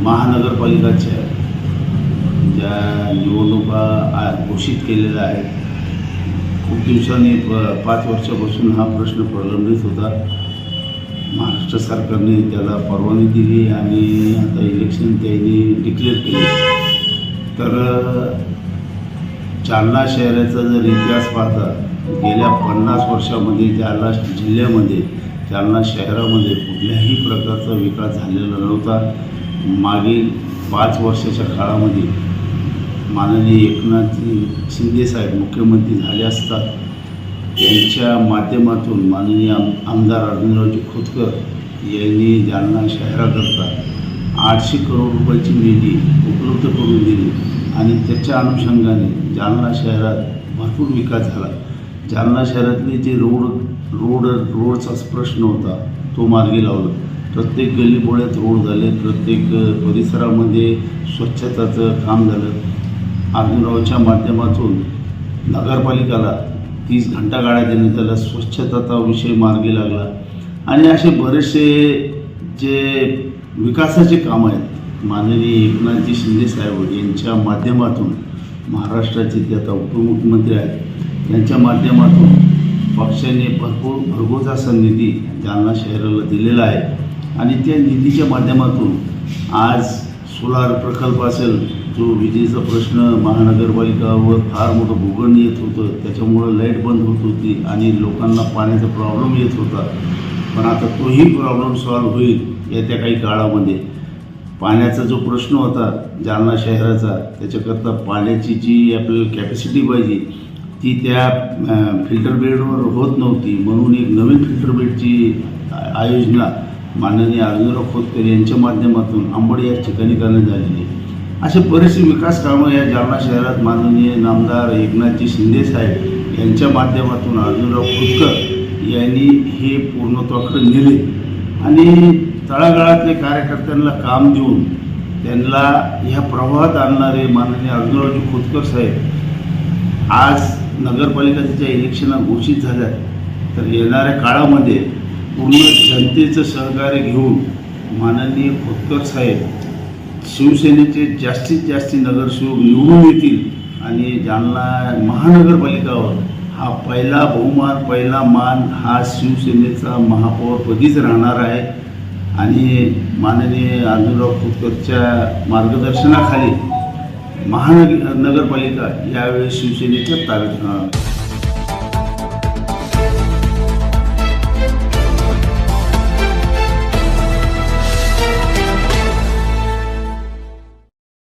महानगरपालिकाच्या ज्या निवडणुका घोषित केलेल्या आहेत. खूप दिवसांनी प- पाच वर्षापासून हा प्रश्न प्रलंबित होता. महाराष्ट्र सरकारने त्याला परवानगी दिली आणि आता इलेक्शन त्यांनी डिक्लेअर केले. तर जालना शहराचा जर इतिहास पाहता गेल्या पन्नास वर्षामध्ये जालना जिल्ह्यामध्ये जालना शहरामध्ये कुठल्याही जास्त विकास झालेला नव्हता. मागील पाच वर्षाच्या काळामध्ये माननीय एकनाथजी शिंदेसाहेब मुख्यमंत्री झाले असतात त्यांच्या माध्यमातून माननीय आम आमदार अरविंदरावजी खोतकर यांनी जालना शहराकरता आठशे करोड रुपयाची निधी उपलब्ध करून दिली आणि त्याच्या अनुषंगाने जालना शहरात भरपूर विकास झाला. जालना शहरातले जे रोड रोड रोडचाच प्रश्न होता तो मार्गी लावला. प्रत्येक गल्लीबोळ्यात रोड झाले प्रत्येक परिसरामध्ये स्वच्छताचं काम झालं. अर्जुनरावच्या माध्यमातून नगरपालिकाला तीस घंटा गाड्या देण्यात त्याला स्वच्छताचा विषय मार्गी लागला. आणि असे बरेचसे जे विकासाचे कामं आहेत माननीय एकनाथजी शिंदेसाहेब यांच्या माध्यमातून महाराष्ट्राचे ते आता उपमुख्यमंत्री आहेत यांच्या माध्यमातून पक्षाने भरपूर भरघोस असा निधी जालना शहराला दिलेला आहे. आणि त्या निधीच्या माध्यमातून आज सोलार प्रकल्प असेल जो विजेचा प्रश्न महानगरपालिकावर फार मोठं भूगण येत होतं त्याच्यामुळं लाइट बंद होत होती आणि लोकांना पाण्याचा प्रॉब्लेम येत होता. पण आता तोही प्रॉब्लेम सॉल्व्ह होईल येत्या काही काळामध्ये. पाण्याचा जो प्रश्न होता जालना शहराचा त्याच्याकरता पाण्याची जी आपल्याला कॅपॅसिटी पाहिजे ती त्या फिल्टर बेडवर होत नव्हती. म्हणून एक नवीन फिल्टर बेडची आयोजना माननीय अर्जुनराव खोतकर यांच्या माध्यमातून आंबड या ठिकाणी करण्यात आलेली असे बरेचसे विकास कामं या जालना शहरात माननीय नामदार एकनाथजी शिंदेसाहेब यांच्या माध्यमातून अर्जुनराव खोतकर यांनी हे पूर्णत्वाकडे नेले आणि तळागाळातले कार्यकर्त्यांना काम देऊन त्यांना ह्या प्रवाहात आणणारे माननीय अर्जुनरावजी खोतकर साहेब आज नगरपालिकेच्या इलेक्शना घोषित झाल्या तर येणाऱ्या काळामध्ये पूर्ण जनतेचं सहकार्य घेऊन माननीय खोतकर साहेब शिवसेनेचे जास्तीत जास्त नगरसेवक निवडून येतील आणि जालना महानगरपालिकावर हा पहिला बहुमान पहिला मान हा शिवसेनेचा महापौरपदीच राहणार आहे. आणि माननीय आनंदराव खोतकरच्या मार्गदर्शनाखाली महानगर नगरपालिका यावेळेस शिवसेनेच्या ताब्यात राहणार